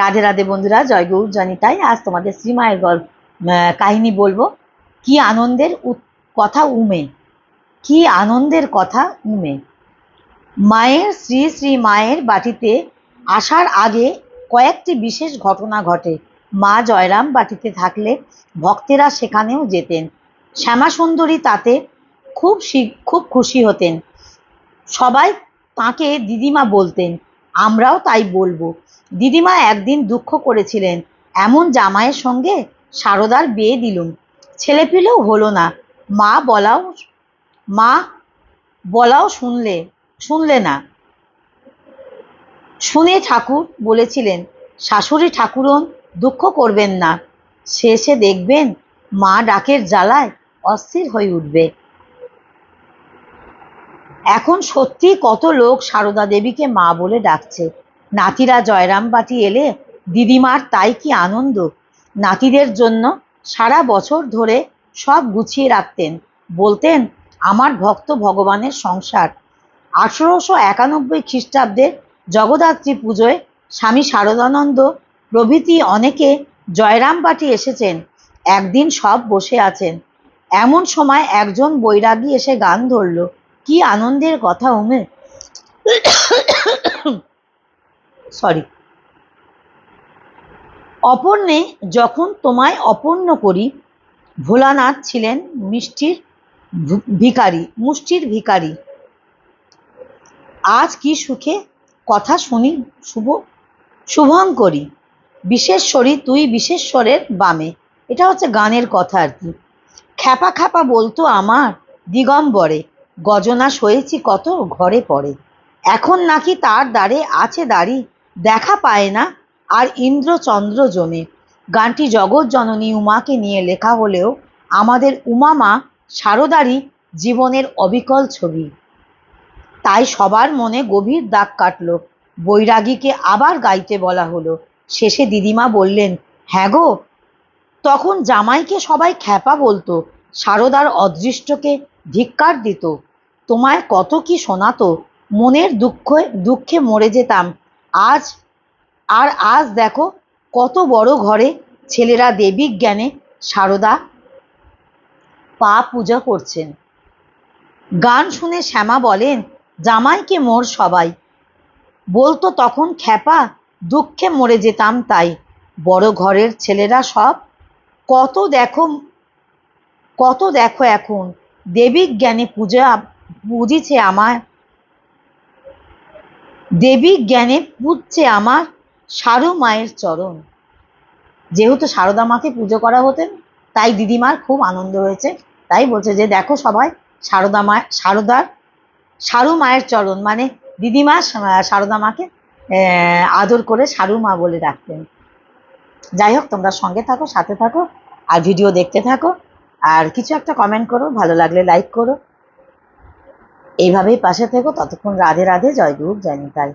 রাধে রাধে বন্ধুরা, জয় গৌর জানি তাই আজ তোমাদের শ্রীমায়ের গল্প কাহিনী বলব। কি আনন্দের কথা উমে। কি আনন্দের কথা উমে। মায়ের, শ্রী শ্রী মায়ের বাটিতে আসার আগে কয়েকটি বিশেষ ঘটনা ঘটে। মা জয়রাম বাটিতে থাকলে ভক্তেরা সেখানেও যেতেন। শ্যামাসুন্দরী তাতে খুব খুব খুশি হতেন। সবাই তাকে দিদিমা বলতেন আমরাও তাই বলব। দিদিমা একদিন দুঃখ করেছিলেন, এমন জামাইয়ের সঙ্গে সারদার বিয়ে দিলুম। ছেলে পিলেও হলো না। মা বলাও মা বলাও শুনলে শুনলে না। শুনে ঠাকুর বলেছিলেন, শাশুড়ি ঠাকুরন, দুঃখ করবেন না। শেষে দেখবেন মা ডাকের জ্বালায় অস্থির হয়ে উঠবে। এখন সত্যি কত লোক সারদা দেবীকে মা বলে ডাকছে? নাতিরা জয়রাম বাটি এলে দিদিমার তাই কি আনন্দ? নাতিদের জন্য সারা বছর ধরে সব গুছিয়ে রাখতেন। বলতেন, আমার ভক্ত ভগবানের সংসার। আঠেরোশো একানব্বই খ্রিস্টাব্দের জগদ্ধাত্রী পুজোয় স্বামী শারদানন্দ প্রভৃতি অনেকে জয়রাম বাটি এসেছেন, একদিন সব বসে আছেন। এমন সময় একজন বৈরাগী এসে গান ধরল। কি আনন্দের কথা উমে সরি অপর্ণে যখন তোমায় অপর্ণ করি, ভোলানাথ ছিলেন মিষ্টির ভু- ভিখারি, মুষ্টির ভিখারি। আজ কি সুখে কথা শুনি, শুভ শুভঙ্করী বিশেষরী তুই বিশেষরের বামে। এটা হচ্ছে গানের কথা আর কি। খ্যাপা খ্যাপা বলতো আমার দিগম্বরে। গজনা সয়েছি কত ঘরে পড়ে এখন নাকি তার দ্বারে আছে দাড়ি, দেখা পায় না আর ইন্দ্রচন্দ্র জমে। গানটি জগৎ জননী উমাকে নিয়ে লেখা হলেও আমাদের উমামা সারদারই জীবনের অবিকল ছবি। তাই সবার মনে গভীর দাগ কাটলো। বৈরাগীকে আবার গাইতে বলা হলো। শেষে দিদিমা বললেন হ্যাঁ গো। তখন জামাইকে সবাই খ্যাপা বলতো সারদার অদৃষ্টকে ধিক্কার দিত। তোমায় কত কি শোনাতো, মনের দুঃখে দুঃখে মরে যেতাম। আজ, আর আজ দেখো কত বড় ঘরে ছেলেরা দেবী জ্ঞানে সারদা পা পূজা করছেন। গান শুনে শ্যামা বলেন, জামাইকে মোর সবাই। বলতো তখন খ্যাপা, দুঃখে মরে যেতাম তাই। বড় ঘরের ছেলেরা সব, কত দেখো কত দেখো এখন? দেবী জ্ঞানে পূজা বুঝিছে আমার। দেবী জ্ঞানে পুজছে আমার সারু মায়ের চরণ। যেহেতু সারদা মাকে পুজো করা হতেন, তাই দিদিমার খুব আনন্দ হয়েছে। তাই বলছে যে, দেখো সবাই, সারদা মা, সারদার, সারু মায়ের চরণ। মানে দিদিমা, সারদা মাকে আদর করে সারু মা বলে ডাকতেন। যাই হোক, তোমরা সঙ্গে থাকো, সাথে থাকো, আর ভিডিও দেখতে থাকো। আর কিছু একটা কমেন্ট করো, ভালো লাগলে লাইক করো। এইভাবেই পাশে থেকো। ততক্ষণ রাধে রাধে, জয় গুরু, জয় নিতাই।